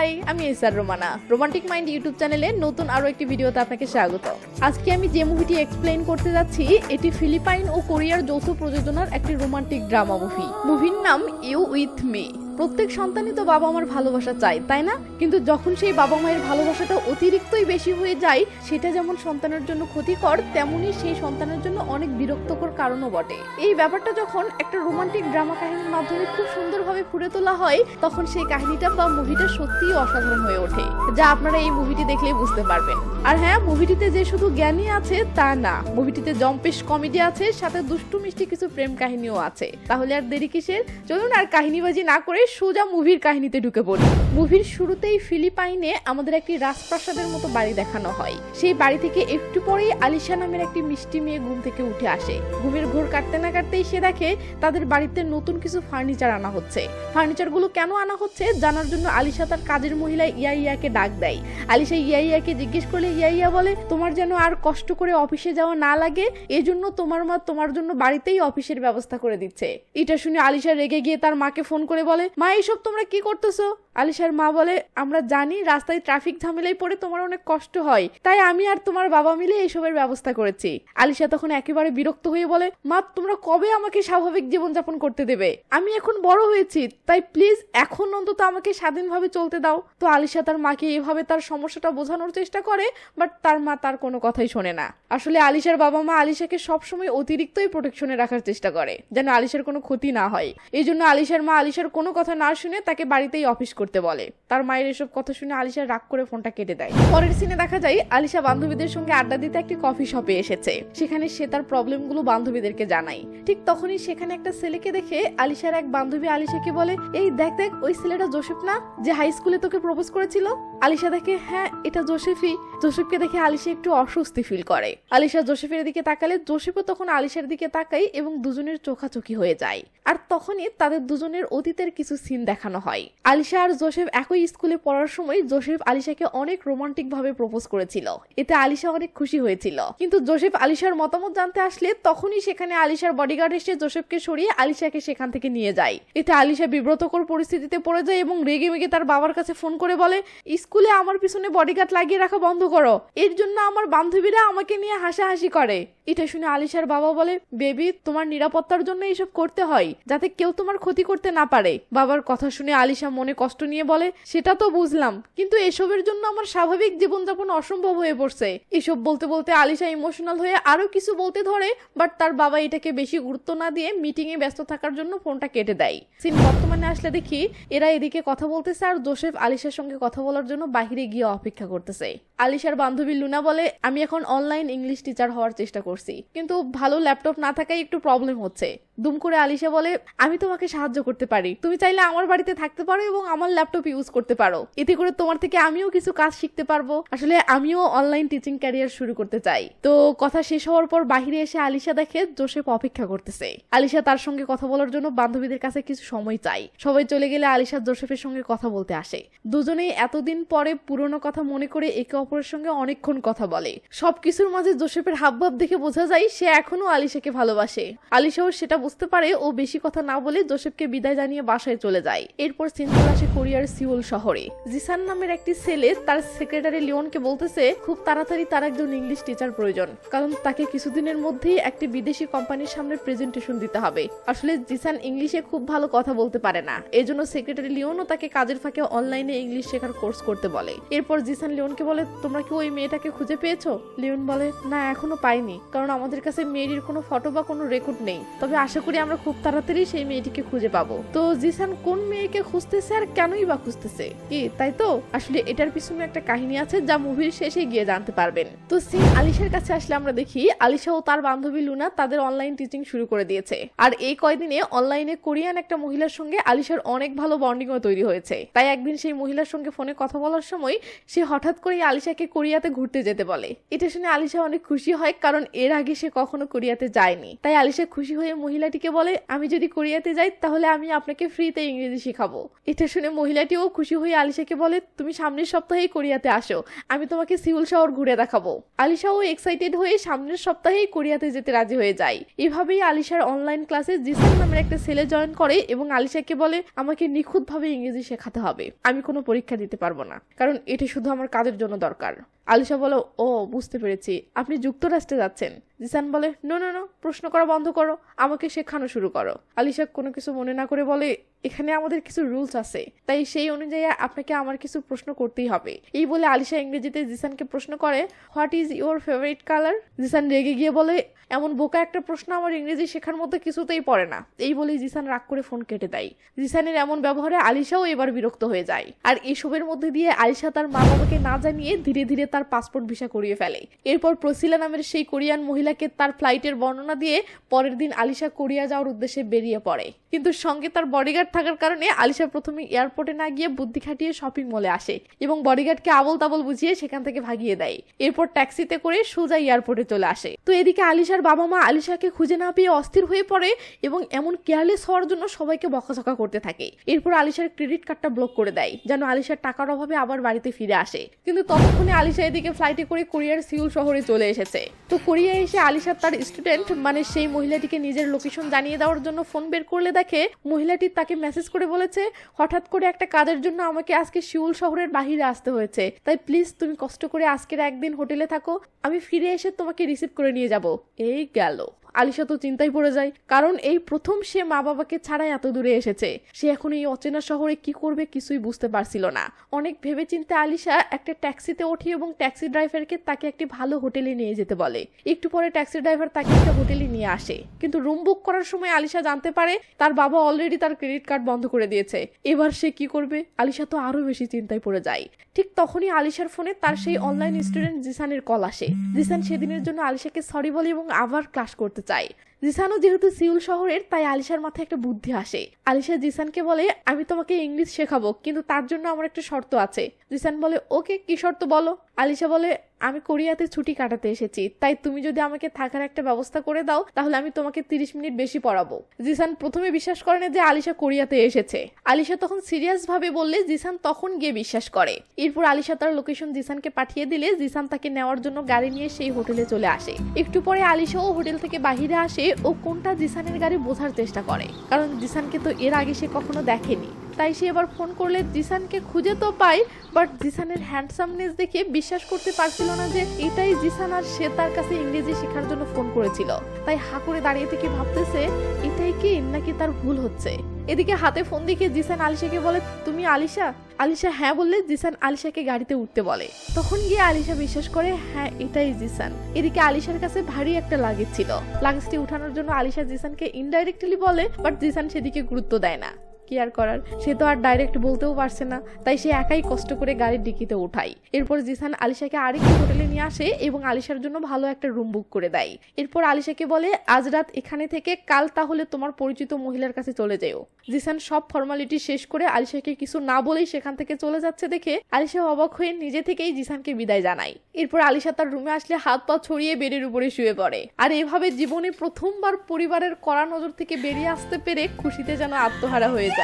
High, আমি এসার Romana. Romantic mind YouTube চ্যানেলে নতুন আরও একটি ভিডিওতে আপনাকে স্বাগত। আজকে আমি যে মুভিটি এক্সপ্লেইন করতে যাচ্ছি, এটি ফিলিপাইন ও কোরিয়ার যৌথ প্রযোজনার একটি রোমান্টিক ড্রামা মুভি। মুভির নাম ইউ উইথ মি। প্রত্যেক সন্তানই তো বাবা মার ভালোবাসা চায়, তাই না? কিন্তু যখন সেই বাবা মায়ের ভালোবাসাটা অতিরিক্তই বেশি হয়ে যায়, সেটা যেমন সন্তানের জন্য ক্ষতিকর তেমনই সেই সন্তানের জন্য অনেক বিরক্তকর কারণও বটে। এই ব্যাপারটা যখন একটা রোমান্টিক ড্রামা কাহিনীর মাধ্যমে খুব সুন্দরভাবে ফুটে তোলা হয়, তখন সেই কাহিনীটা বা মুভিটা সত্যিই অসাধারণ হয়ে ওঠে, যা আপনারা এই মুভিটি দেখলেই বুঝতে পারবেন। আর হ্যাঁ মুভিটিতে যে শুধু জ্ঞানী আছে, তা না। মুভিটিতে জম্পেশ কমেডি আছে, সাথে দুষ্টু মিষ্টি কিছু প্রেম কাহিনীও আছে। তাহলে আর দেরি কিসের? চলুন আর কাহিনীবাজি না করে সোজা মুভির কাহিনীতে ঢুকে পড়ি। মুভির শুরুতেই ফিলিপাইনে আমাদের একটি রাজপ্রাসাদের মতো বাড়ি দেখানো হয়। সেই বাড়ি থেকে একটু পরেই আলিশা নামের একটি মিষ্টি মেয়ে ঘুম থেকে উঠে আসে। ঘুমের ঘোর কাটতে না কাটতেই সে দেখে তাদের বাড়িতে নতুন কিছু ফার্নিচার আনা হচ্ছে। ফার্নিচারগুলো কেন আনা হচ্ছে জানার জন্য আলিশা তার কাজের মহিলা ইয়া ইয়াকে ডাক দেয়। আলিশা ইয়া ইয়াকে জিজ্ঞেস করলে ইয়া ইয়া বলে, তোমার যেন আর কষ্ট করে অফিসে যাওয়া না লাগে, এজন্য তোমার মা তোমার জন্য বাড়িতেই অফিসের ব্যবস্থা করে দিচ্ছে। এটা শুনে আলিশা রেগে গিয়ে তার মাকে ফোন করে বলে মা এইসব তোমরা কি করতেছো? আলিশার মা বলে, আমরা জানি রাস্তায় ট্রাফিক ঝামেলায় পড়ে তোমার অনেক কষ্ট হয়, তাই আমি আর তোমার বাবা মিলে এইসবের ব্যবস্থা করেছি। আলিশা তখন একেবারে বিরক্ত হয়ে বলে, মা, তোমরা কবে আমাকে স্বাভাবিক জীবনযাপন করতে দেবে? আমি এখন বড় হয়েছি, তাই প্লিজ এখন অন্তত আমাকে স্বাধীনভাবে চলতে দাও। তো আলিশা তার মাকে এভাবে তার সমস্যাটা বোঝানোর চেষ্টা করে, বাট তার মা তার কোনো কথাই শোনে না। আসলে আলিশার বাবা মা আলিশাকে সবসময় অতিরিক্তই প্রোটেকশনে রাখার চেষ্টা করে, যেন আলিশার কোনো ক্ষতি না হয়। এই জন্য আলিশার মা আলিশার কোনো কথা না শুনে তাকে বাড়িতেই অফিস করতে বলে। তার মায়ের এসব কথা শুনে আলিশা রাগ করে ফোনটা কেটে দেয়। পরের সিনে দেখা যায়, আলিশা বান্ধবীদের সঙ্গে আড্ডা দিতে একটি কফি শপে এসেছে। সেখানে সে তার প্রবলেমগুলো বান্ধবীদেরকে জানায়। ঠিক তখনই সেখানে একটা ছেলেকে দেখে আলিশার এক বান্ধবী আলিশাকে বলে, এই দেখ দেখ, ওই ছেলেটা জোসেফ না? যে হাই স্কুলে তোকে প্রপোজ করেছিল? আলিশা দেখে হ্যাঁ এটা জোসেফই। জোসেফকে দেখে আলিশা একটু অস্বস্তি ফিল করে। আলিশা জোসেফের দিকে তাকালে জোসেফও তখন আলিশার দিকে তাকাই এবং দুজনের চোখাচোখি হয়ে যায়। আর তখনই তাদের দুজনের অতীতের কিছু সিন দেখানো হয়। আলিশা জোসেফ একই স্কুলে পড়ার সময় জোসেফ আলিশাকে অনেক রোমান্টিক ভাবে প্রপোজ করেছিল। এতে আলিশা অনেক খুশি হয়েছিল। কিন্তু জোসেফ আলিশার মতামত জানতে আসলে তখনই সেখানে আলিশার বডিগার্ড এসে জোসেফকে সরিয়ে আলিশাকে সেখান থেকে নিয়ে যায়। এতে আলিশা বিব্রতকর পরিস্থিতিতে পড়ে যায় এবং রেগে মেগে তার বাবার কাছে ফোন করে বলে, স্কুলে আমার পিছনে বডিগার্ড লাগিয়ে রাখা বন্ধ করো। এর জন্য আমার বান্ধবীরা আমাকে নিয়ে হাসাহাসি করে। এটা শুনে আলিশার বাবা বলে, বেবি, তোমার নিরাপত্তার জন্য এইসব করতে হয়, যাতে কেউ তোমার ক্ষতি করতে না পারে। বাবার কথা শুনে আলিশা মনে কষ্ট নিয়ে বলে, সেটা তো বুঝলাম। কিন্তু এসবের জন্য আমার স্বাভাবিক জীবনযাপন অসম্ভব হয়ে পড়ছে। এসব বলতে বলতে আলিশা ইমোশনাল হয়ে আরও কিছু বলতে ধরে বাট তার বাবা এটাকে বেশি গুরুত্ব না দিয়ে মিটিং এ ব্যস্ত থাকার জন্য ফোনটা কেটে দেয়। সিন বর্তমানে আসলে দেখি, এরা এদিকে কথা বলতেছে আর জোসেফ আলিশার সঙ্গে কথা বলার জন্য বাহিরে গিয়ে অপেক্ষা করতেছে। আলিশার বান্ধবী লুনা বলে, আমি এখন অনলাইন ইংলিশ টিচার হওয়ার চেষ্টা করছি। কিন্তু ভালো ল্যাপটপ না থাকায় একটু প্রবলেম হচ্ছে। দুম করে আলিশা বলে, আমি তোমাকে সাহায্য করতে পারি। তুমি চাইলে আমার বাড়িতে থাকতে পারো এবং আমার ল্যাপটপ ইউজ করতে পারো। এতে করে তোমার থেকে আমিও কিছু কাজ শিখতে পারব। আসলে আমিও অনলাইন টিচিং ক্যারিয়ার শুরু করতে চাই। তো কথা শেষ হওয়ার পর বাহিরে এসে আলিশা দেখে জোসেফ অপেক্ষা করতেছে। আলিশা তার সঙ্গে কথা বলার জন্য বান্ধবীদের কাছে কিছু সময় চাই সবাই চলে গেলে আলিশা জোসেফের সঙ্গে কথা বলতে আসে। দুজনেই এতদিন পরে পুরনো কথা মনে করে একে অপরের সঙ্গে অনেকক্ষণ কথা বলে। সবকিছুর মাঝে জোসেফের হাবভাব দেখে বোঝা যায়, সে এখনও আলিশাকে ভালোবাসে। আলিশাও সেটা বুঝতে পারে ও বেশি কথা না বলে জোসেফকে বিদায় জানিয়ে বাসায় চলে যায়। এরপর সিনথল আসে কোরিয়ার সিউল শহরে। জিসান নামের একটি ছেলে তার সেক্রেটারি লিওনকে বলতেছে, খুব তাড়াতাড়ি তার একজন ইংলিশ টিচার প্রয়োজন, কারণ তাকে কিছুদিনের মধ্যেই একটি বিদেশি কোম্পানির সামনে প্রেজেন্টেশন দিতে হবে। আসলে জিসান ইংলিশে খুব ভালো কথা বলতে পারে না। এই জন্য সেক্রেটারি লিওনও তাকে কাজের ফাঁকে অনলাইনে ইংলিশ শেখার কোর্স করতে বলে। এরপর জিসান লিওনকে বলে, তোমরা কি ওই মেয়েটাকে খুঁজে পেয়েছ? লিওন বলে, না, এখনও পাইনি, কারণ আমাদের কাছে মেয়েটির কোনো ফটো বা কোনো রেকর্ড নেই। তবে আশা করি আমরা খুব তাড়াতাড়ি সেই মেয়েটিকে খুঁজে পাবো। তো জিসান কোন মেয়েকে খুঁজতেছে আর কেনই বা খুঁজতেছে? কি, তাই তো? আসলে এটার পিছনে একটা কাহিনী আছে যা মুভির শেষে গিয়ে জানতে পারবেন। তো সিন আলিশার কাছে আসলে আমরা দেখি, আলিশা ও তার বান্ধবী লুনা তাদের অনলাইন টিচিং শুরু করে দিয়েছে। আর এই কয়দিনে অনলাইনে কোরিয়ান একটা মহিলার সঙ্গে আলিশার অনেক ভালো বন্ডিংও তৈরি হয়েছে। তাই একদিন সেই মহিলার সঙ্গে ফোনে কথা বলার সময় সে হঠাৎ করে আলিশাকে কোরিয়াতে ঘুরতে যেতে বলে। এটা শুনে আলিশা অনেক খুশি হয় কারণ এর আগে সে কখনো কোরিয়াতে যায়নি। তাই আলিশা খুশি হয়ে মহিলা মহিলাটিকে বলে, আমি যদি কোরিয়াতে যাই, তাহলে আমি আপনাকে ফ্রিতে ইংরেজি শেখাবো। এটা শুনে মহিলাটিও খুশি হয়ে আলিশাকে বলে, তুমি সামনের সপ্তাহেই কোরিয়াতে আসো, আমি তোমাকে সিউল শহর ঘুরে দেখাবো। আলিশাও এক্সাইটেড হয়ে সামনের সপ্তাহেই কোরিয়াতে যেতে রাজি হয়ে যায়। এভাবেই আলিশার অনলাইন ক্লাসে জিসান নামের একটা ছেলে জয়েন করে এবং আলিশাকে বলে, আমাকে নিখুঁতভাবে ইংরেজি শেখাতে হবে, আমি কোনো পরীক্ষা দিতে পারব না, কারণ এটি শুধু আমার কাজের জন্য দরকার। আলিশা বলো, ও, বুঝতে পেরেছি। আপনি যুক্তরাষ্ট্রে যাচ্ছেন? জিসান বলে, নো নো নো, প্রশ্ন করা বন্ধ করো, আমাকে শেখানো শুরু করো। আলিশা কোনো কিছু মনে না করে বলে এখানে আমাদের কিছু রুলস আছে। তাই সেই অনুযায়ী আপনাকে আমার কিছু প্রশ্ন করতেই হবে। এই বলে আলিশা ইংরেজিতে জিসানকে প্রশ্ন করে what is your favourite colour Zeeshan রেগে গিয়ে বলে, এমন বোকা একটা প্রশ্ন আমার ইংরেজি শেখার মধ্যে কিছুতেই পড়ে না। এই বলে জিসান রাগ করে ফোন কেটে দেয়। জিসানের এমন ব্যবহারে আলিশাও এবার বিরক্ত হয়ে যায়। আর এসবের মধ্যে দিয়ে আলিশা তার মা বাবাকে না জানিয়ে ধীরে ধীরে তার পাসপোর্ট ভিসা করিয়ে ফেলে। এরপর প্রসিলা নামের সেই কোরিয়ান মহিলাকে তার ফ্লাইটের বর্ণনা দিয়ে পরের দিন আলিশা কোরিয়া যাওয়ার উদ্দেশ্যে বেরিয়ে পড়ে। কিন্তু সঙ্গে তার বডিগার্ড থাকার কারণে আলিশা প্রথমে এয়ারপোর্টে না গিয়ে বুদ্ধি খাটিয়ে শপিং মলে আসে এবং বডিগার্ডকে আবল তাবল বুঝিয়ে সেখান থেকে ভাগিয়ে দেয়। এরপর ট্যাক্সিতে করে সোজা এয়ারপোর্টে চলে আসে। তো এদিকে আলিশার বাবা মা আলিশাকে খুঁজে না পেয়ে অস্থির হয়ে পড়ে এবং এমন কেয়ারলেস হওয়ার জন্য সবাইকে বকাঝকা করতে থাকে। এরপর আলিশার ক্রেডিট কার্ডটা ব্লক করে দেয়, যেন আলিশার টাকার অভাবে আবার বাড়িতে ফিরে আসে। কিন্তু ততক্ষণে আলিশা এদিকে ফ্লাইটে করে কোরিয়ার সিউল শহরে চলে এসেছে। তো কোরিয়া এসে আলিশার তার স্টুডেন্ট মানে সেই মহিলাটিকে নিজের লোকেশন জানিয়ে দেওয়ার জন্য ফোন বের করলে দেখে মহিলাটি তাকে মেসেজ করে বলেছে, হঠাৎ করে একটা কাজের জন্য আমাকে আজকে শিউল শহরের বাহিরে আসতে হয়েছে। তাই প্লিজ তুমি কষ্ট করে আজকের একদিন হোটেলে থাকো। আমি ফিরে এসে তোমাকে রিসিভ করে নিয়ে যাব। এই গেল। আলিশা তো চিন্তায় পড়ে যায়, কারণ এই প্রথম সে মা বাবাকে ছাড়াই এত দূরে এসেছে। সে এখন এই অচেনা শহরে কি করবে কিছুই বুঝতে পারছিল না। অনেক ভেবে চিন্তে আলিশা একটা ট্যাক্সিতে ওঠে এবং ট্যাক্সি ড্রাইভারকে তাকে একটি ভালো হোটেলে নিয়ে যেতে বলে। একটু পরে ট্যাক্সি ড্রাইভার তাকে একটা হোটেলে নিয়ে আসে। কিন্তু রুম বুক করার সময় আলিশা জানতে পারে, তার বাবা অলরেডি তার ক্রেডিট কার্ড বন্ধ করে দিয়েছে। এবার সে কি করবে? আলিশা তো আরও বেশি চিন্তায় পড়ে যায়। ঠিক তখনই আলিশার ফোনে তার সেই অনলাইন স্টুডেন্ট জিসানের কল আসে। জিসান সেদিনের জন্য আলিশাকে সরি বলে এবং আবার ক্লাস করতে চায় জিসানও যেহেতু সিউল শহরের, তাই আলিশার মাথায় একটা বুদ্ধি আসে। আলিশা জিসানকে বলে, আমি তোমাকে ইংলিশ শেখাবো, কিন্তু তার জন্য আমার একটা শর্ত আছে। জিসান বলে, ওকে, কি শর্ত বলো? আলিশা বলে, আমি কোরিয়াতে ছুটি কাটাতে এসেছি, তাই তুমি যদি আমাকে থাকার একটা ব্যবস্থা করে দাও, তাহলে আমি তোমাকে তিরিশ মিনিট বেশি পড়াবো। জিসান প্রথমে বিশ্বাস করে না যে আলিশা কোরিয়াতে এসেছে। আলিশা তখন সিরিয়াস ভাবে বললে, জিসান তখন গিয়ে বিশ্বাস করে। এরপর আলিশা তার লোকেশন জিসানকে পাঠিয়ে দিলে, জিসান তাকে নেওয়ার জন্য গাড়ি নিয়ে সেই হোটেলে চলে আসে। একটু পরে আলিশাও হোটেল থেকে বাহিরে আসে ও কোনটা জিসানের গাড়ি বোঝার চেষ্টা করে। কারণ জিসানকে তো এর আগে সে কখনো দেখেনি। তাই সে এবার ফোন করলে জিসানকে খুঁজে তো পায় বাট জিসানের হ্যান্ডসামনেস দেখে বিশ্বাস করতে পারছিল না যে এটাই জিসান আর সে তার কাছে ইংরেজি শেখার জন্য ফোন করেছিল। তাই হা করে দাঁড়িয়ে থেকে ভাবতেছে এটাই কি নাকি তার ভুল হচ্ছে? এদিকে হাতে ফোন দেখে জিসান আলিশাকে বলে, তুমি আলিশা? আলিশা হ্যাঁ বললে জিসান আলিশাকে গাড়িতে উঠতে বলে। তখন গিয়ে আলিশা বিশ্বাস করে হ্যাঁ এটাই জিসান। এদিকে আলিশার কাছে ভারী একটা লাগেজ ছিল। লাগেজটি উঠানোর জন্য আলিশা জিসানকে ইনডাইরেক্টলি বলে বাট জিসান সেদিকে গুরুত্ব দেয় না। কি আর করার, সে তো আর ডাইরেক্ট বলতেও পারছে না। তাই সে একাই কষ্ট করে গাড়ির ডিকিতে ওঠায় এরপর জিসান আলিশাকে আরেকটি হোটেলে নিয়ে আসে এবং আলিশার জন্য ভালো একটা রুম বুক করে দেয়। এরপর আলিশাকে বলে, আজ রাত এখানে থেকে কাল তাহলে তোমার পরিচিত মহিলার কাছে চলে যেও। জিসান সব ফর্মালিটি শেষ করে আলিশাকে কিছু না বলেই সেখান থেকে চলে যাচ্ছে দেখে আলিশা অবাক হয়ে নিজে থেকেই জিসানকে বিদায় জানায়। এরপর আলিশা তার রুমে আসলে হাত পা ছড়িয়ে বেডের উপরে শুয়ে পড়ে। আর এভাবে জীবনে প্রথমবার পরিবারের কড়া নজর থেকে বেরিয়ে আসতে পেরে খুশিতে যেন আত্মহারা হয়ে যায়।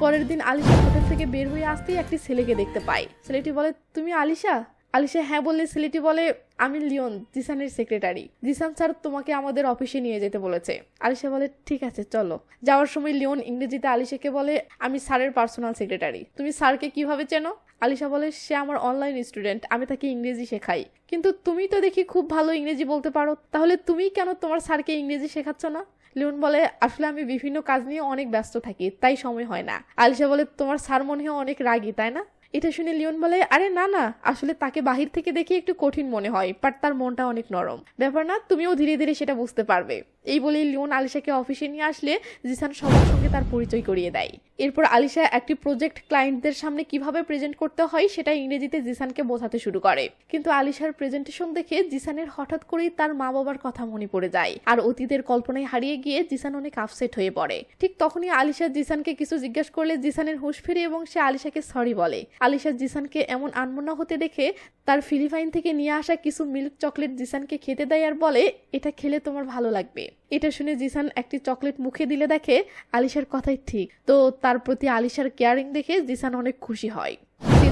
পরের দিন আলিশা হোটেল থেকে বের হয়ে আসতেই একটি ছেলেকে দেখতে পায়। ছেলেটি বলে, তুমি আলিশা? আলিশা হ্যাঁ বললে ছেলেটি বলে, আমি লিওন, জিসানের সেক্রেটারি। জিসান স্যার তোমাকে আমাদের অফিসে নিয়ে যেতে বলেছে। আলিশা বলে, ঠিক আছে, চলো। যাওয়ার সময় লিওন ইংরেজিতে আলিশাকে বলে, আমি স্যারের পার্সোনাল সেক্রেটারি। তুমি স্যারকে কীভাবে চেনো? আলিশা বলে, সে আমার অনলাইন স্টুডেন্ট, আমি তাকে ইংরেজি শেখাই। কিন্তু তুমি তো দেখি খুব ভালো ইংরেজি বলতে পারো, তাহলে তুমি কেন তোমার স্যারকে ইংরেজি শেখাচ্ছ না? লিওন বলে, আসলে আমি বিভিন্ন কাজ নিয়ে অনেক ব্যস্ত থাকি, তাই সময় হয় না। আলিশা বলে, তোমার স্যার মনে হয় অনেক রাগি, তাই না? এটা শুনে লিওন বলে, আরে না না, আসলে তাকে বাহির থেকে দেখে একটু কঠিন মনে হয় বাট তার মনটা অনেক নরম। ব্যাপার না, তুমিও ধীরে ধীরে সেটা বুঝতে পারবে। এই বলেই লিওন আলিশাকে অফিসে নিয়ে আসলে জিসান সবার সঙ্গে তার পরিচয় করিয়ে দেয়। এরপর আলিশা একটি প্রজেক্ট ক্লায়েন্টদের সামনে কীভাবে প্রেজেন্ট করতে হয় সেটা ইংরেজিতে জিসানকে বোঝাতে শুরু করে। কিন্তু আলিশার প্রেজেন্টেশন দেখে জিসানের হঠাৎ করেই তার মা বাবার কথা মনে পড়ে যায়। আর অতীতের কল্পনায় হারিয়ে গিয়ে জিসান অনেক আপসেট হয়ে পড়ে। ঠিক তখনই আলিশা জিসানকে কিছু জিজ্ঞেস করলে জিসানের হুঁশ ফিরে এবং সে আলিশাকে সরি বলে। আলিশা জিসানকে এমন আনমনা হতে দেখে তার ফিলিপাইন থেকে নিয়ে আসা কিছু মিল্ক চকলেট জিসানকে খেতে দেয় আর বলে, এটা খেলে তোমার ভালো লাগবে। এটা শুনে জিসান একটি চকলেট মুখে দিলে দেখে আলিশার কথাই ঠিক। তো তার প্রতি আলিশার কেয়ারিং দেখে জিসান অনেক খুশি হয়।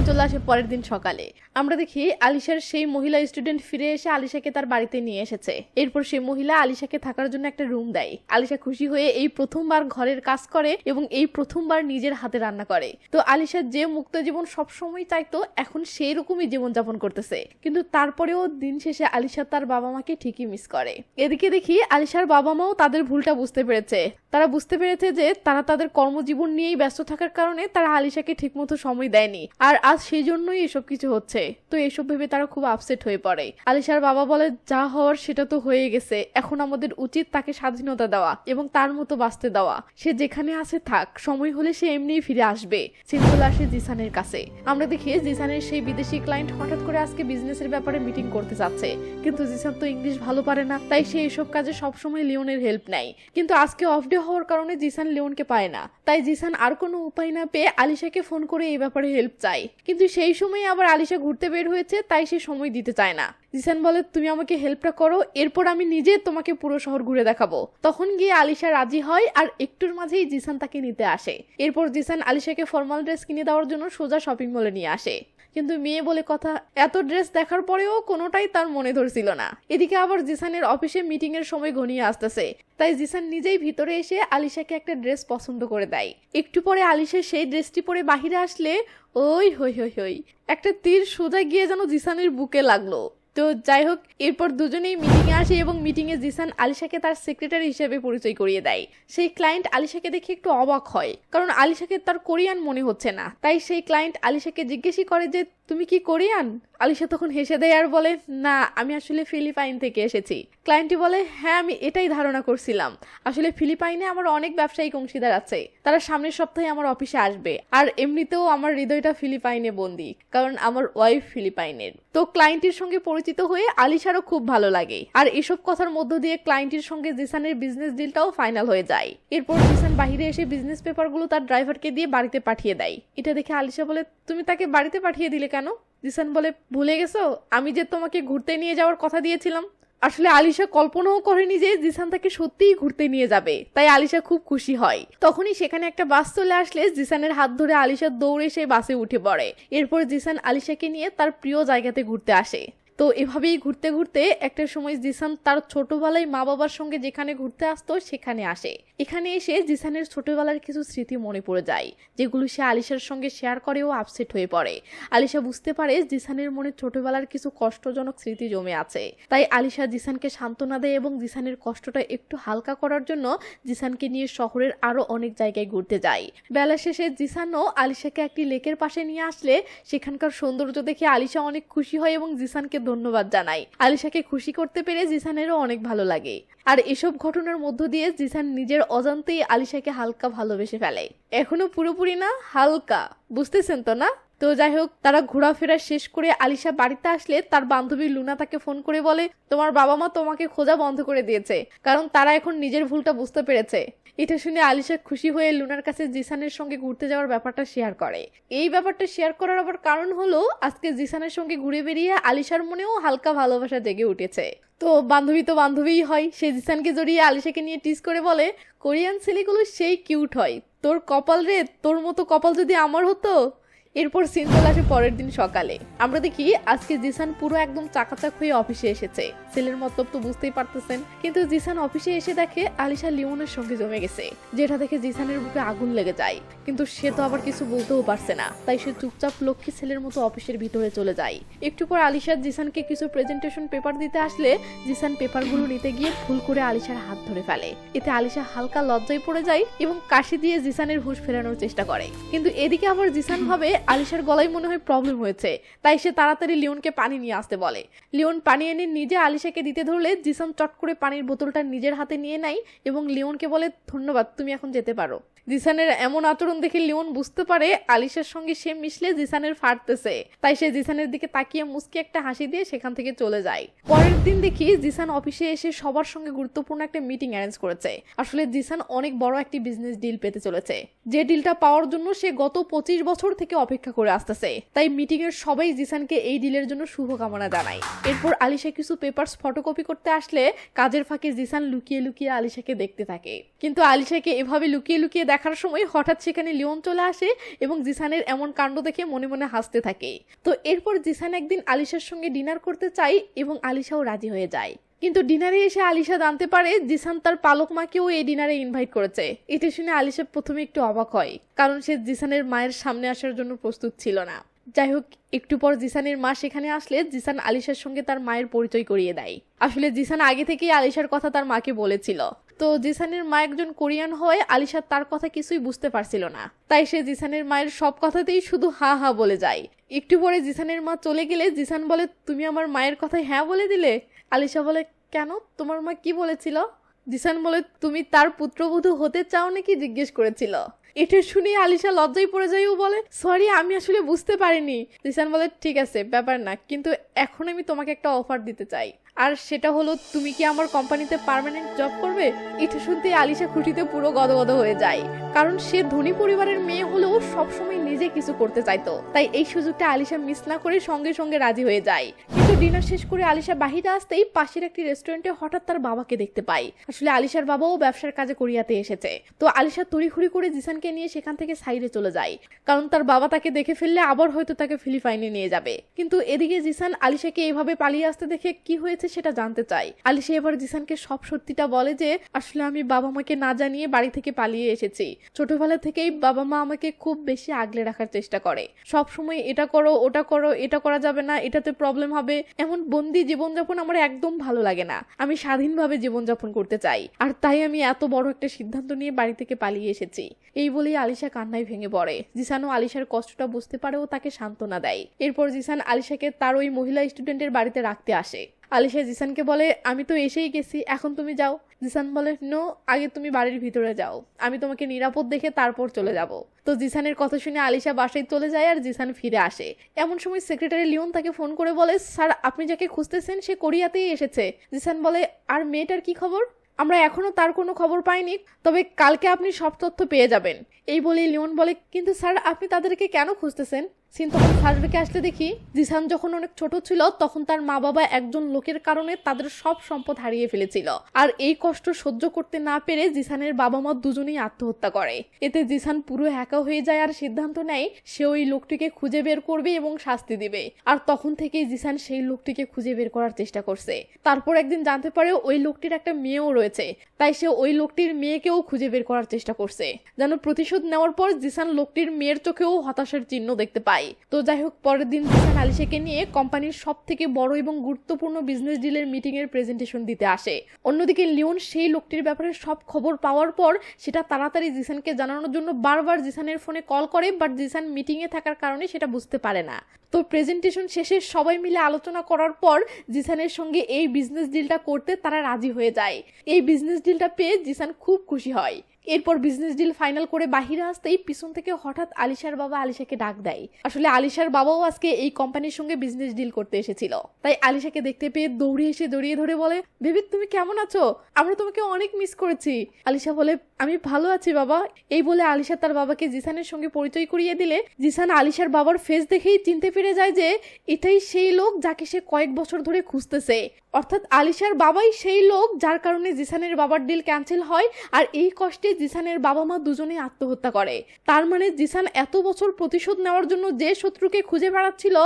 চলে আসে পরের দিন সকালে। আমরা দেখি আলিশার সেই মহিলা স্টুডেন্ট ফিরে এসে আলিশাকে তার বাড়িতে নিয়ে এসেছে। এরপর সেই মহিলা আলিশাকে থাকার জন্য একটা রুম দেয়। আলিশা খুশি হয়ে এই প্রথমবার ঘরের কাজ করে এবং এই প্রথমবার নিজের হাতে রান্না করে। তো আলিশার যে মুক্ত জীবন সবসময় চাইতো, এখন সেই রকমই জীবনযাপন করতেছে। কিন্তু তারপরেও দিন শেষে আলিশা তার বাবা মাকে ঠিকই মিস করে। এদিকে দেখি আলিশার বাবা মাও তাদের ভুলটা বুঝতে পেরেছে। তারা বুঝতে পেরেছে যে তারা তাদের কর্মজীবন নিয়েই ব্যস্ত থাকার কারণে তারা আলিশাকে ঠিকমতো সময় দেয়নি। আর আজ সেই জন্যই এসব কিছু হচ্ছে। তো এসব ভেবে তারা খুব আপসেট হয়ে পড়ে। আলিশার বাবা বলে, যা হওয়ার সেটা তো হয়ে গেছে। এখন আমাদের উচিত তাকে স্বাধীনতা দেওয়া এবং তার মতো বাঁচতে দেওয়া। সে যেখানে আছে থাক, সময় হলে সে এমনিই ফিরে আসবে। সিম্পল আসে জিসানের কাছে। আমরা দেখি জিসানের সেই বিদেশি ক্লায়েন্ট হঠাৎ করে আজকে বিজনেসের ব্যাপারে মিটিং করতে যাচ্ছে। কিন্তু জিসান তো ইংলিশ ভালো পারে না, তাই সে এসব কাজে সবসময় লিওনের হেল্প নেয়। কিন্তু আজকে অফ ডে হওয়ার কারণে জিসান লিওনকে পায় না। তাই জিসান আর কোনো উপায় না পেয়ে আলিশাকে ফোন করে এই ব্যাপারে হেল্প চায়। কিন্তু সেই সময় আবার আলিশা ঘুরতে বের হয়েছে তাই সে সময় দিতে চায় না। জিসান বলে, তুমি আমাকে হেল্পটা করো, এরপর আমি নিজে তোমাকে পুরো শহর ঘুরে দেখাবো। তখন গিয়ে আলিশা রাজি হয় আর একটুর মাঝেই জিসান তাকে নিতে আসে। এরপর জিসান আলিশাকে ফর্মাল ড্রেস কিনে দেওয়ার জন্য সোজা শপিং মলে নিয়ে আসে। কিন্তু মেয়ে বলে কথা, এত ড্রেস দেখার পরেও কোনোটাই তার মনে ধরছিল না। এদিকে আবার জিসানের অফিসে মিটিং এর সময় ঘনিয়ে আসতেছে। তাই জিসান নিজেই ভিতরে এসে আলিশাকে একটা ড্রেস পছন্দ করে দেয়। একটু পরে আলিশা সেই ড্রেসটি পরে বাহিরে আসলে, ওই হই হই হই, একটা তীর সোজা গিয়ে যেন জিসানের বুকে লাগল। তো যাই হোক, এরপর দুজনেই মিটিংয়ে আসে এবং মিটিংয়ে জিসান আলিশাকে তার সেক্রেটারি হিসেবে পরিচয় করিয়ে দেয়। সেই ক্লায়েন্ট আলিশাকে দেখে একটু অবাক হয়, কারণ আলিশাকে তার কোরিয়ান মনে হচ্ছে না। তাই সেই ক্লায়েন্ট আলিশাকে জিজ্ঞেসই করে যে তুমি কি কোরিয়ান? আলিশা তখন হেসে দেয় আর বলে, না, আমি আসলে ফিলিপাইন থেকে এসেছি। ক্লায়েন্টটি বলে হ্যাঁ আমি এটাই ধারণা করছিলাম। আসলে ফিলিপাইনে আমার অনেক ব্যবসায়িক অংশীদার আছে। তারা সামনের সপ্তাহে আমার অফিসে আসবে। আর এমনিতেও আমার হৃদয়টা ফিলিপাইনে বন্দি, কারণ আমার ওয়াইফ ফিলিপাইনের। তো ক্লায়েন্টের সঙ্গে পরিচিত হয়ে আলিশারও খুব ভালো লাগে। আর এসব কথার মধ্য দিয়ে ক্লায়েন্টের সঙ্গে জিসানের বিজনেস ডিলটাও ফাইনাল হয়ে যায়। এরপর জিসান বাহিরে এসে বিজনেস পেপারগুলো তার ড্রাইভারকে দিয়ে বাড়িতে পাঠিয়ে দেয়। এটা দেখে আলিশা বলে, তুমি তাকে বাড়িতে পাঠিয়ে দিলে কেন? জিসান বলে, ভুলে গেছো? আমি যে তোমাকে ঘুরতে নিয়ে যাওয়ার কথা দিয়েছিলাম, আসলে আলিশা কল্পনাও করেনি যে জিসান তাকে সত্যিই ঘুরতে নিয়ে যাবে। তাই আলিশা খুব খুশি হয়। তখনই সেখানে একটা বাস চলে আসলে জিসানের হাত ধরে আলিশা দৌড়ে সেই বাসে উঠে পড়ে। এরপর জিসান আলিশাকে নিয়ে তার প্রিয় জায়গাতে ঘুরতে আসে। তো এভাবেই ঘুরতে ঘুরতে একটা সময় জিসান তার ছোটবেলায় মা বাবার সঙ্গে যেখানে ঘুরতে আসতো সেখানে আসে। এখানে এসে জিসানের ছোটবেলার কিছু স্মৃতি মনে পড়ে যায়, যেগুলো সে আলিশার সঙ্গে শেয়ার করে ও আপসেট হয়ে পড়ে। আলিশা বুঝতে পারে জিসানের মনে ছোটবেলার কিছু কষ্টজনক স্মৃতি জমে আছে। তাই আলিশা জিসানকে সান্ত্বনা দেয় এবং জিসানের কষ্টটা একটু হালকা করার জন্য জিসানকে নিয়ে শহরের আরও অনেক জায়গায় ঘুরতে যায়। বেলা শেষে জিসানও আলিশাকে একটি লেকের পাশে নিয়ে আসলে সেখানকার সৌন্দর্য দেখে আলিশা অনেক খুশি হয় এবং জিসানকে ধন্যবাদ জানাই। আলিশাকে খুশি করতে পেরে জিসানেরও অনেক ভালো লাগে। আর এসব ঘটনার মধ্য দিয়ে জিসান নিজের অজান্তেই আলিশাকে হালকা ভালোবেসে ফেলে। এখনও পুরোপুরি না, হালকা। বুঝতেছেন তো না? তো যাই হোক তারা ঘোরাফেরা শেষ করে আলিশা বাড়িতে আসলে তার বান্ধবী লুনা তাকে ফোন করে বলে, তোমার বাবা মা তোমাকে খোঁজা বন্ধ করে দিয়েছে, কারণ তারা এখন নিজের ভুলটা বুঝতে পেরেছে। এটা শুনে আলিশা খুশি হয়ে লুনার কাছে জিসানের সঙ্গে ঘুরতে যাওয়ার ব্যাপারটা শেয়ার করে। এই ব্যাপারটা শেয়ার করার আবার কারণ হলো, আজকে জিসানের সঙ্গে ঘুরে বেরিয়ে আলিশার মনেও হালকা ভালোবাসা জেগে উঠেছে। তো বান্ধবী তো বান্ধবীই হয়, সে জিসানকে জড়িয়ে আলিশাকে নিয়ে টিস করে বলে, কোরিয়ান ছেলেগুলো সেই কিউট হয়। তোর কপাল রে, তোর মতো কপাল যদি আমার হতো এরপর সিন চলে আসে পরের দিন সকালে। আমরা দেখি আজকে জিসান পুরো একদম চাকাচাক হয়ে অফিসে এসেছে। ছেলের মতলব তো বুঝতেই পারতেছেন, কিন্তু জিসান অফিসে এসে দেখে আলিশা লিওনের সঙ্গে জমে গেছে, যেটা দেখে জিসানের বুকে আগুন লেগে যায়। কিন্তু সে তো আবার কিছু বলতেও পারছে না, তাই সে চুপচাপ লক্ষ্মী ছেলের মতো অফিসের ভিতরে চলে যায়। একটু পর আলিশা জিসানকে কিছু প্রেজেন্টেশন পেপার দিতে আসলে জিসান পেপারগুলো নিতে গিয়ে ভুল করে আলিশার হাত ধরে ফেলে। এতে আলিশা হালকা লজ্জায় পড়ে যায় এবং কাশি দিয়ে জিসানের হুঁশ ফেরানোর চেষ্টা করে। কিন্তু এদিকে আবার জিসান ভাবে আলিশার গলায় মনে হয় প্রবলেম হয়েছে। তাই সে তাড়াতাড়ি লিওনকে পানি নিয়ে আসতে বলে। লিওন পানি এনে নিজে আলিশাকে দিতে ধরলে জিসান চট করে পানির বোতলটা নিজের হাতে নিয়ে নেয় এবং লিওনকে বলে, ধন্যবাদ, তুমি এখন যেতে পারো। জিসানের এমন আচরণ দেখে লিওন বুঝতে পারে আলিশার সঙ্গে সে মিশলে জিসানের ফাটতেছে। তাই সে জিসানের দিকে তাকিয়ে মুসকে একটা হাসি দিয়ে সেখান থেকে চলে যায়। পরের দিন দেখি জিসান অফিসে এসে সবার সঙ্গে গুরুত্বপূর্ণ একটা মিটিং অ্যারেঞ্জ করেছে। আসলে জিসান অনেক বড় একটি বিজনেস ডিল পেতে চলেছে। যে ডিলটা পাওয়ার জন্য সে গত পঁচিশ বছর থেকে অপেক্ষা করে আসতেছে। তাই মিটিং এর সবাই জিসানকে এই ডিলের জন্য শুভকামনা জানায়। এরপর আলিশা কিছু পেপারস ফটোকপি করতে আসলে কাজের ফাঁকে জিসান লুকিয়ে লুকিয়ে আলিশাকে দেখতে থাকে। কিন্তু আলিশাকে এভাবে লুকিয়ে লুকিয়ে দেখার সময় হঠাৎ সেখানে লিওন চলে আসে এবং জিসানের এমন কাণ্ড দেখে মনে মনে হাসতে থাকে। তো এরপর জিসান একদিন আলিশার সঙ্গে ডিনার করতে চায় এবং আলিশাও রাজি হয়ে যায়। কিন্তু ডিনারে এসে আলিশা জানতে পারে জিসান তার পালক মাকেও এই ডিনারে ইনভাইট করেছে। এটা শুনে আলিশা প্রথমে একটু অবাক হয়, কারণ সে জিসানের মায়ের সামনে আসার জন্য প্রস্তুত ছিল না। যাই হোক, একটু পর জিসানের মা সেখানে আসলে জিসান আলিশার সঙ্গে তার মায়ের পরিচয় করিয়ে দেয়। আসলে জিসান আগে থেকেই আলিশার কথা তার মাকে বলেছিল। তো জিসানের মা একজন কোরিয়ান হয়ে আলিশা তার কথা কিছুই বুঝতে পারছিল না। তাই সে জিসানের মায়ের সব কথাতেই শুধু হা হা বলে যায়। একটু পরে জিসানের মা চলে গেলে জিসান বলে, তুমি আমার মায়ের কথায় হ্যাঁ বলে দিলে? আলিশা বলে, কেন? তোমার মা কি বলেছিল? জিসান বলে, তুমি তার পুত্রবধূ হতে চাও নাকি? জিজ্ঞেস করেছিল। এটা শুনে আলিশা লজ্জায় পড়ে যায়, ও বলে সরি আমি আসলে বুঝতে পারিনি। জিসান বলে, ঠিক আছে, ব্যাপার না, কিন্তু এখন আমি তোমাকে একটা অফার দিতে চাই। আর সেটা হলো, তুমি কি আমার কোম্পানিতে পার্মানেন্ট জব করবে? এটা শুনতে আলিশা খুশিতে পুরো গদগদ হয়ে যায়। কারণ সে ধনী পরিবারের মেয়ে হলেও সবসময় নিজে কিছু করতে চাইতো। তাই এই সুযোগটা আলিশা মিস না করে সঙ্গে সঙ্গে রাজি হয়ে যায়। ডিনার শেষ করে আলিশা বাহিরে আসতেই পাশের একটি রেস্টুরেন্টে হঠাৎ তার বাবাকে দেখতে পাই। আসলে আলিশার বাবাও ব্যবসার কাজে কোরিয়াতে এসেছে। তো আলিশা তড়িঘড়ি করে জিসানকে নিয়ে সেখান থেকে সাইডে চলে যায়। কারণ তার বাবা তাকে দেখে ফেললে আবার হয়তো তাকে ফিলিপাইনে নিয়ে যাবে। কিন্তু এদিকে জিসান আলিশাকে এইভাবে পালিয়ে আসতে দেখে কি হয়েছে সেটা জানতে চায় আলিশা এবার জিসানকে সব সত্যিটা বলে যে, আসলে আমি বাবা মাকে না জানিয়ে বাড়ি থেকে পালিয়ে এসেছি। ছোটবেলা থেকেই বাবা মা আমাকে খুব বেশি আগলে রাখার চেষ্টা করে। সব সময় এটা করো, ওটা করো, এটা করা যাবে না, এটাতে প্রবলেম হবে। এমন বন্দি জীবনযাপন আমার একদম ভালো লাগে না। আমি স্বাধীনভাবে জীবনযাপন করতে চাই। আর তাই আমি এত বড় একটা সিদ্ধান্ত নিয়ে বাড়ি থেকে পালিয়ে এসেছি। এই বলেই আলিশা কান্নায় ভেঙে পড়ে। জিসানও আলিশার কষ্টটা বুঝতে পারে ও তাকে সান্ত্বনা দেয়। এরপর জিসান আলিশাকে তার ওই মহিলা স্টুডেন্টের বাড়িতে রাখতে আসে। আলিশা জিসানকে বলে, আমি তো এসেই গেছি, এখন তুমি যাও। জিসান বলে, নো, আগে তুমি বাড়ির ভিতরে যাও। আমি তোমাকে নিরাপদ দেখে তারপর চলে যাব। তো জিসানের কথা শুনে আলিশা বাসায় চলে যায় আর জিসান ফিরে আসে। এমন সময় সেক্রেটারি লিওন তাকে ফোন করে বলে, স্যার, আপনি যাকে খুঁজতেছেন, সে কোরিয়াতেই এসেছে। জিসান বলে, আর মেয়েটার কি খবর? আমরা এখনও তার কোনো খবর পাইনি, তবে কালকে আপনি সব তথ্য পেয়ে যাবেন। এই বলে লিওন বলে, কিন্তু স্যার, আপনি তাদেরকে কেন খুঁজতেছেন? সিন তখন সার্ভেকে আসলে দেখি, জিসান যখন অনেক ছোট ছিল, তখন তার মা বাবা একজন লোকের কারণে তাদের সব সম্পদ হারিয়ে ফেলেছিল। আর এই কষ্ট সহ্য করতে না পেরে জিসানের বাবা মা দুজনেই আত্মহত্যা করে। এতে জিসান পুরো একা হয়ে যায় আর সিদ্ধান্ত নেয়, সে ওই লোকটিকে খুঁজে বের করবে এবং শাস্তি দিবে। আর তখন থেকেই জিসান সেই লোকটিকে খুঁজে বের করার চেষ্টা করছে। তারপর একদিন জানতে পারে ওই লোকটির একটা মেয়েও রয়েছে, তাই সে ওই লোকটির মেয়েকেও খুঁজে বের করার চেষ্টা করছে। যেন প্রতিশোধ নেওয়ার পর জিসান লোকটির মেয়ের চোখেও হতাশার চিহ্ন দেখতে পায়। তো যাই হোক, পরের দিন জিসান আলিশাকে নিয়ে কোম্পানির সব থেকে বড় এবং গুরুত্বপূর্ণ বিজনেস ডিলের মিটিং এর প্রেজেন্টেশন দিতে আসে। অন্যদিকে লিওন সেই লোকটির ব্যাপারে সব খবর পাওয়ার পর সেটা তাড়াতাড়ি জিসানকে জানানোর জন্য বারবার জিসানের ফোনে কল করে বাট জিসান মিটিং এ থাকার কারণে সেটা বুঝতে পারে না। তো প্রেজেন্টেশন শেষে সবাই মিলে আলোচনা করার পর জিসানের সঙ্গে এই বিজনেস ডিলটা করতে তারা রাজি হয়ে যায়। এই বিজনেস ডিলটা পেয়ে জিসান খুব খুশি হয়। এরপর বিজনেস ডিল ফাইনাল করে বাহিরে আসতেই পিছন থেকে হঠাৎ আলিশার বাবা আলিশাকে ডাক দেয়। আসলে আলিশার বাবাও আজকে এই কোম্পানির সঙ্গে বিজনেস ডিল করতে এসেছিল। তাই আলিশাকে দেখতে পেয়ে দৌড়ে এসে দৌড়িয়ে ধরে বলে, বেবি, তুমি কেমন আছো? আমরা তোমাকে অনেক মিস করেছি। আলিশা বলে আমি ভালো আছি, বাবা। এই বলে আলিশা তার বাবাকে জিসানের সঙ্গে পরিচয় করিয়ে দিলে। জিসান আলিশার বাবার ফেস দেখেই চিনতে পেরে যায় যে, এটাই সেই লোক যাকে সে কয়েক বছর ধরে খুঁজতেছে। অর্থাৎ আলিশার বাবাই সেই লোক যার কারণে জিসানের বাবার ডিল ক্যান্সেল হয় আর এই কষ্টে জিসানের বাবা মা দুজনে আত্মহত্যা করে। তার মানে জিসান এত বছর প্রতিশোধ নেওয়ার জন্য যে শত্রুকে খুঁজে বেড়াচ্ছিল,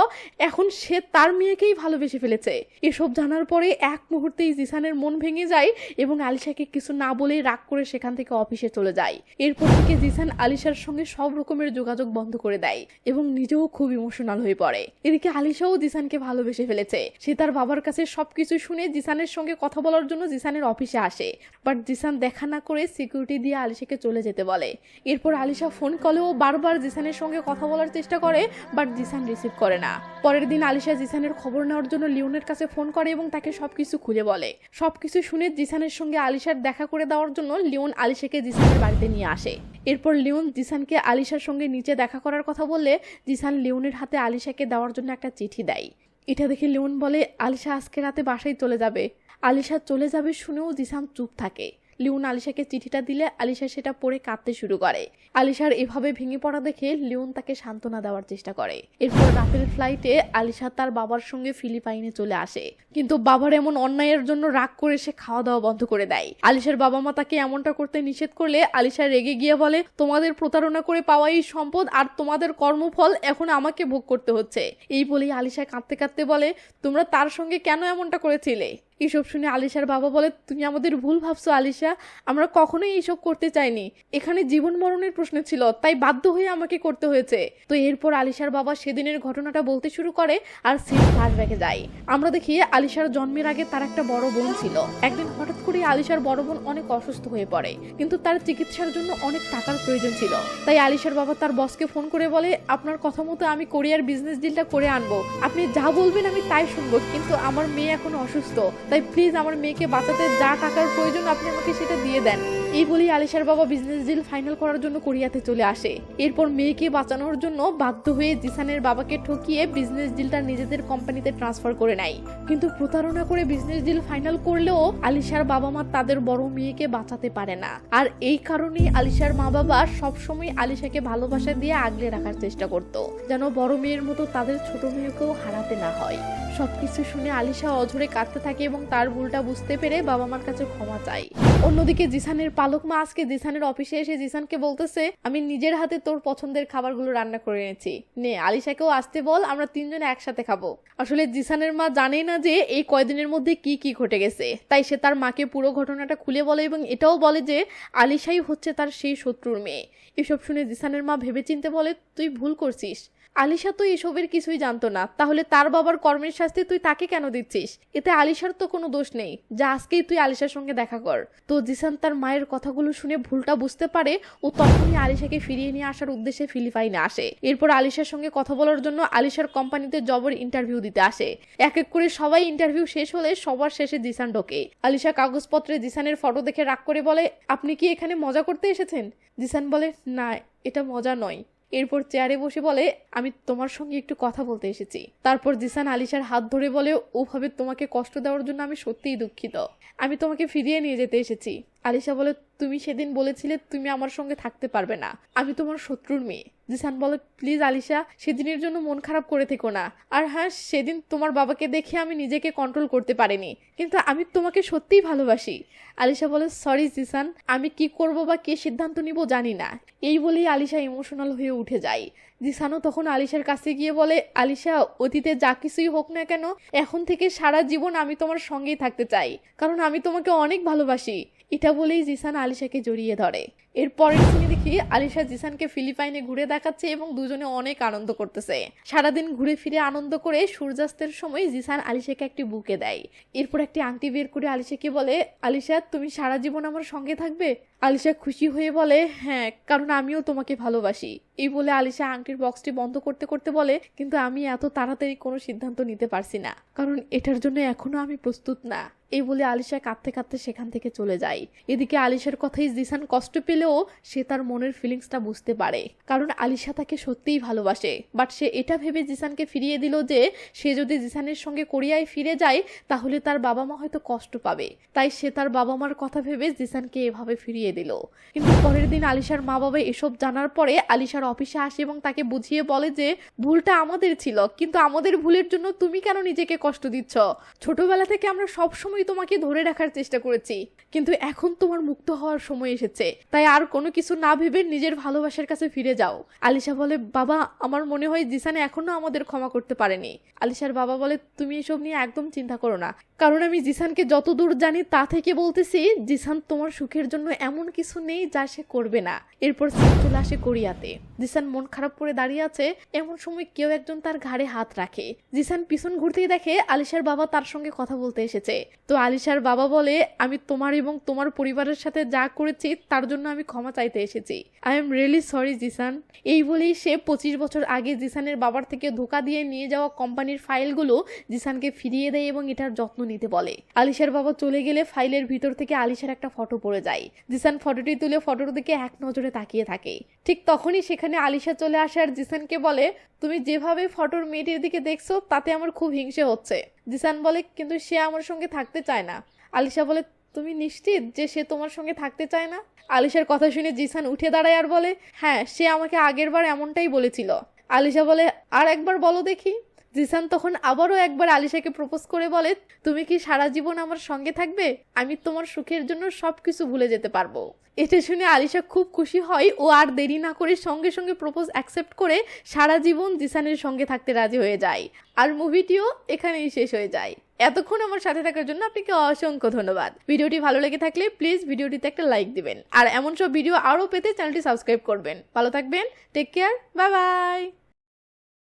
এখন সে তার মেয়েকেই ভালোবেসে ফেলেছে। এসব জানার পরে এক মুহূর্তেই জিসানের মন ভেঙে যায় এবং আলিশাকে কিছু না বলেই রাগ করে সেখান থেকে অফিসে চলে যায়। এরপর থেকে জিসান আলিশার সঙ্গে সব রকমের যোগাযোগ বন্ধ করে দেয় এবং নিজেও খুব ইমোশনাল হয়ে পড়ে। এদিকে আলিশাও জিসানকে ভালোবেসে ফেলেছে। সে তার বাবার কাছে সবকিছু শুনে জিসানের সঙ্গে কথা বলার জন্য জিসানের অফিসে আসে। বাট জিসান দেখা না করে সিকিউরিটি দিয়ে আলিশাকে চলে যেতে বলে। এরপর আলিশা ফোন কলেও বারবার জিসানের সঙ্গে কথা বলার চেষ্টা করে, বাট জিসান রিসিভ করে না। পরের দিন আলিশা জিসানের খবর নেওয়ার জন্য লিওনের কাছে ফোন করে এবং তাকে সবকিছু খুলে বলে। সবকিছু শুনে জিসানের সঙ্গে আলিশার দেখা করে দেওয়ার জন্য লিওন আলিশাকে জিসানের বাড়িতে নিয়ে আসে। এরপর লিওন জিসানকে আলিশার সঙ্গে নিচে দেখা করার কথা বললে জিসান লিওনের হাতে আলিশাকে দেওয়ার জন্য একটা চিঠি দেয়। এটা দেখে লিওন বলে, আলিশা আজকে রাতে বাসায় চলে যাবে। আলিশা চলে যাবে শুনেও জিসান চুপ থাকে। লিওন আলিশাকে চিঠিটা দিলে আলিশা সেটা পড়ে কাঁদতে শুরু করে। আলিশার এভাবে ভেঙে পড়া দেখে লিওন তাকে সান্ত্বনা দেওয়ার চেষ্টা করে। এরপর রাতের ফ্লাইটে আলিশা তার বাবার সঙ্গে ফিলিপাইনে চলে আসে। কিন্তু বাবার এমন অন্যায়ের জন্য রাগ করে সে খাওয়া দাওয়া বন্ধ করে দেয়। আলিশার বাবা মা তাকে এমনটা করতে নিষেধ করলে আলিশা রেগে গিয়ে বলে, তোমাদের প্রতারণা করে পাওয়া এই সম্পদ আর তোমাদের কর্মফল এখন আমাকে ভোগ করতে হচ্ছে। এই বলেই আলিশা কাঁদতে কাঁদতে বলে, তোমরা তার সঙ্গে কেন এমনটা করেছিলে? এসব শুনে আলিশার বাবা বলে, তুমি আমাদের ভুল ভাবছ, আলিশা। আমরা কখনোই এইসব করতে চাইনি। এখানে জীবন মরণের প্রশ্ন ছিল, তাই বাধ্য হয়ে আমাকে করতে হয়েছে। তো এরপর আলিশার বাবা সেদিনের ঘটনাটা বলতে শুরু করে আর সিন ফ্ল্যাশব্যাকে যায়। আমরা দেখি আলিশার জন্মের আগে তার একটা বড় বোন ছিল। একদিন হঠাৎ করে আলিশার বড় বোন অনেক অসুস্থ হয়ে পড়ে, কিন্তু তার চিকিৎসার জন্য অনেক টাকার প্রয়োজন ছিল। তাই আলিশার বাবা তার বসকে ফোন করে বলে, আপনার কথা মতো আমি কোরিয়ার বিজনেস ডিলটা করে আনব। আপনি যা বলবেন আমি তাই শুনব, কিন্তু আমার মেয়ে এখন অসুস্থ। তাই প্লিজ আমার মেয়েকে বাঁচাতে যা টাকার প্রয়োজন আপনি আমাকে সেটা দিয়ে দেন। এই বলেই আলিশার বাবা বিজনেস ডিল ফাইনাল করার জন্য কোরিয়াতে চলে আসে। এরপর মেয়েকে বাঁচানোর জন্য বাধ্য হয়ে জিসানের বাবাকে ঠকিয়ে বিজনেস ডিলটা নিজেদের কোম্পানিতে ট্রান্সফার করে নেয়। কিন্তু প্রতারণা করে বিজনেস ডিল ফাইনাল করলেও আলিশার বাবা মা তাদের বড় মেয়েকে বাঁচাতে পারে না। আর এই কারণেই আলিশার মা বাবা সবসময় আলিশাকে ভালোবাসা দিয়ে আগলে রাখার চেষ্টা করত, যেন বড় মেয়ের মতো তাদের ছোট মেয়েকেও হারাতে না হয়। সবকিছু শুনে আলিশা অঝরে কাঁদতে থাকে এবং তার ভুলটা বুঝতে পেরে বাবা মার কাছে ক্ষমা চায়। অন্যদিকে জিসানের পালক মা আজকে জিসানের অফিসে এসে জিসানকে বলতেছে, আমি নিজের হাতে তোর পছন্দের খাবারগুলো রান্না করে এনেছি। নে, আলিশাকেও আসতে বল, আমরা তিনজনে একসাথে খাব। আসলে জিসানের মা জানে না যে এই কয়দিনের মধ্যে কি কি ঘটে গেছে। তাই সে তার মাকে পুরো ঘটনাটা খুলে বলে এবং এটাও বলে যে, আলিশাই হচ্ছে তার সেই শত্রুর মেয়ে। এসব শুনে জিসানের মা ভেবেচিন্তে বলে, তুই ভুল করছিস। আলিশা তো এসবের কিছুই জানতো না। তাহলে তার বাবার কর্মের শাস্তি তুই তাকে কেন দিচ্ছিস? এতে আলিশার তো কোনো দোষ নেই। যা আজকেই তুই আলিশার সঙ্গে দেখা কর। তো জিসান তার মায়ের কথাগুলো শুনে ভুলটা বুঝতে পারে ও তখনই আলিশাকে ফিরিয়ে নিয়ে আসার উদ্দেশ্যে ফিলিপাইনে আসে। এরপর আলিশার সঙ্গে কথা বলার জন্য আলিশার কোম্পানিতে জবর ইন্টারভিউ দিতে আসে। এক এক করে সবাই ইন্টারভিউ শেষ হলে সবার শেষে জিসান ঢোকে। আলিশা কাগজপত্রে জিসানের ফটো দেখে রাগ করে বলে, আপনি কি এখানে মজা করতে এসেছেন? জিসান বলে, না, এটা মজা নয়। এরপর চেয়ারে বসে বলে, আমি তোমার সঙ্গে একটু কথা বলতে এসেছি। তারপর জিসান আলিশার হাত ধরে বলে, ওভাবে তোমাকে কষ্ট দেওয়ার জন্য আমি সত্যিই দুঃখিত। আমি তোমাকে ফিরিয়ে নিয়ে যেতে এসেছি। আলিশা বলে, তুমি সেদিন বলেছিলে তুমি আমার সঙ্গে থাকতে পারবে না। আমি তোমার শত্রুর মেয়ে। জিসান বলে, প্লিজ আলিশা, সেদিনের জন্য মন খারাপ করে থেকো না। আর হ্যাঁ সেদিন তোমার বাবাকে দেখে আমি নিজেকে কন্ট্রোল করতে পারিনি, কিন্তু আমি তোমাকে সত্যিই ভালোবাসি। আলিশা বলে সরি জিসান, আমি কি করব বা কে সিদ্ধান্ত নিব জানি না। এই বলেই আলিশা ইমোশনাল হয়ে উঠে যায়। জিসানও তখন আলিশার কাছে গিয়ে বলে, আলিশা, অতীতে যা কিছুই হোক না কেন, এখন থেকে সারা জীবন আমি তোমার সঙ্গেই থাকতে চাই, কারণ আমি তোমাকে অনেক ভালোবাসি। এটা বলেই জিসান আলিশাকে জড়িয়ে ধরে। এর পরের দেখি আলিশা জিসানকে ফিলিপাইনে ঘুরে দেখাচ্ছে এবং দুজনে অনেক আনন্দ করতেছে। সারাদিন ঘুরে ফিরে আনন্দ করে সূর্যাস্তের সময় জিসান আলিশাকে একটি বুকে দেয়। এরপর একটি আংটি বের করে আলিশাকে বলে, আলিশা, তুমি সারা জীবন আমার সঙ্গে থাকবে? আলিশা খুশি হয়ে বলে হ্যাঁ কারণ আমিও তোমাকে ভালোবাসি। এই বলে আলিশা আংটির বক্সটি বন্ধ করতে করতে বলে, কিন্তু আমি এত তাড়াতাড়ি কোনো সিদ্ধান্ত নিতে পারছি না, কারণ এটার জন্য এখনও আমি প্রস্তুত না। এই বলে আলিশা কাঁদতে কাঁদতে সেখান থেকে চলে যায়। এদিকে আলিশার কথাই জিসান কষ্ট পেলেও সে তার মনের ফিলিংসটা বুঝতে পারে। কারণ আলিশা তাকে সত্যিই ভালোবাসে। বাট সে এটা ভেবে জিসানকে ফিরিয়ে দিল যে, সে যদি জিসানের সঙ্গে কোরিয়ায় ফিরে যায়, তাহলে তার বাবা মা হয়তো কষ্ট পাবে। তাই সে তার বাবা মার কথা ভেবে জিসানকে এভাবে ফিরিয়ে দিল। কিন্তু পরের দিন আলিশার মা বাবা এসব জানার পরে আলিশার অফিসে আসে এবং তাকে বুঝিয়ে বলে যে, ভুলটা আমাদের ছিল, কিন্তু আমাদের ভুলের জন্য তুমি কেন নিজেকে কষ্ট দিচ্ছ? ছোটবেলা থেকে আমরা সব সময় তোমাকে ধরে রাখার চেষ্টা করেছি। কিন্তু এখন তোমার মুক্ত হওয়ার সময় এসেছে। তাই আর কোনো কিছু না ভেবে নিজের ভালোবাসার কাছে ফিরে যাও। আলিশা বলে, বাবা, আমার মনে হয় জিসানে এখনও আমাদের ক্ষমা করতে পারেনি। আলিশার বাবা বলে, তুমি এসব নিয়ে একদম চিন্তা করো না। কারণ আমি জিসানকে যত দূর জানি, তা থেকে বলতেছি, জিসান তোমার সুখের জন্য এমন কিছু নেই যা সে করবে না। এরপর চলে আসে কোরিয়াতে। জিসান মন খারাপ করে দাঁড়িয়ে আছে, এমন সময় কেউ একজন তার ঘাড়ে হাত রাখে। জিসান পিছন ঘুরতেই দেখে আলিশার বাবা তার সঙ্গে কথা বলতে এসেছে। তো আলিশার বাবা বলে, আমি তোমার এবং তোমার পরিবারের সাথে যা করেছি, তার জন্য আমি আমি ক্ষমা চাইতে এসেছি। I am really sorry Zeeshan এই বলেই সে পঁচিশ বছর আগে জিসানের বাবার থেকে ধোকা দিয়ে নিয়ে যাওয়া কোম্পানির ফাইলগুলো জিসানকে ফিরিয়ে দেয় এবং এটার যত্ন নিতে বলে। আলিশার বাবা চলে গেলে ফাইলের ভিতর থেকে আলিশার একটা ফটো পড়ে যায়। জিসান ফটোটি তুলে ফটোর দিকে এক নজরে তাকিয়ে থাকে। ঠিক তখনই সেখানে আলিশা চলে আসে আর জিসানকে বলে, তুমি যেভাবে ফটোর মেয়েটির দিকে দেখছ, তাতে আমার খুব হিংসে হচ্ছে। জিসান বলে, কিন্তু সে আমার সঙ্গে থাকতে চায় না। আলিশা বলে তুমি নিশ্চিত যে সে তোমার সঙ্গে থাকতে চায় না? আলিশার কথা শুনে জিসান উঠে দাঁড়ায় আর বলে হ্যাঁ সে আমাকে আগেরবার এমনটাই বলেছিল। আলিশা বলে, আর একবার বলো দেখি। জিসান তখন আবারও একবার আলিশাকে প্রপোজ করে বলে, তুমি কি সারা জীবন আমার সঙ্গে থাকবে? আমি তোমার সুখের জন্য সব কিছু ভুলে যেতে পারব। এটা শুনে আলিশা খুব খুশি হয় ও আর দেরি না করে সঙ্গে সঙ্গে প্রপোজ অ্যাকসেপ্ট করে সারা জীবন জিসানের সঙ্গে থাকতে রাজি হয়ে যায়। আর মুভিটিও এখানেই শেষ হয়ে যায়। এতক্ষণ আমার সাথে থাকার জন্য আপনাকে অসংখ্য ধন্যবাদ। ভিডিওটি ভালো লেগে থাকলে প্লিজ ভিডিওটিতে একটা লাইক দিবেন। আর এমন সব ভিডিও আরও পেতে চ্যানেলটি সাবস্ক্রাইব করবেন। ভালো থাকবেন, টেক কেয়ার, বাই বাই।